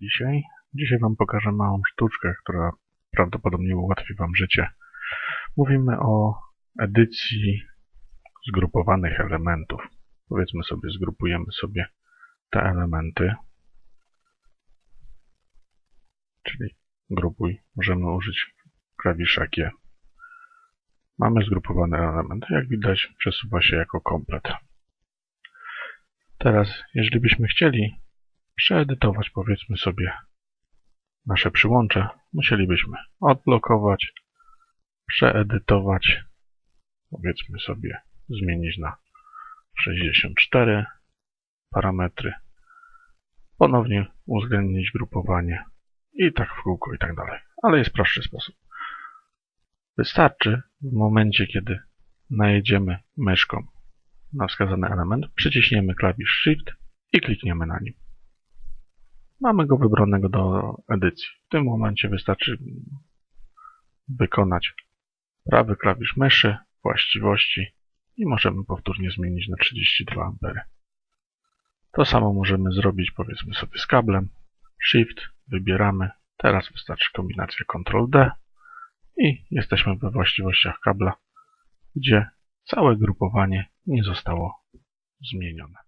dzisiaj. Dzisiaj Wam pokażę małą sztuczkę, która prawdopodobnie ułatwi Wam życie. Mówimy o edycji zgrupowanych elementów. Powiedzmy sobie, zgrupujemy sobie te elementy, czyli grupuj, możemy użyć klawisza G. Mamy zgrupowane elementy, jak widać przesuwa się jako komplet. Teraz, jeżeli byśmy chcieli przeedytować, powiedzmy sobie, nasze przyłącze, musielibyśmy odblokować, przeedytować, powiedzmy sobie, zmienić na 64 parametry, ponownie uwzględnić grupowanie i tak w kółko i tak dalej. Ale jest prostszy sposób. Wystarczy w momencie, kiedy najedziemy myszką na wskazany element, przyciśniemy klawisz Shift i klikniemy na nim. Mamy go wybranego do edycji. W tym momencie wystarczy wykonać prawy klawisz myszy, właściwości i możemy powtórnie zmienić na 32 A. To samo możemy zrobić powiedzmy sobie z kablem. Shift, wybieramy. Teraz wystarczy kombinacja Ctrl-D i jesteśmy we właściwościach kabla, gdzie całe grupowanie nie zostało zmienione.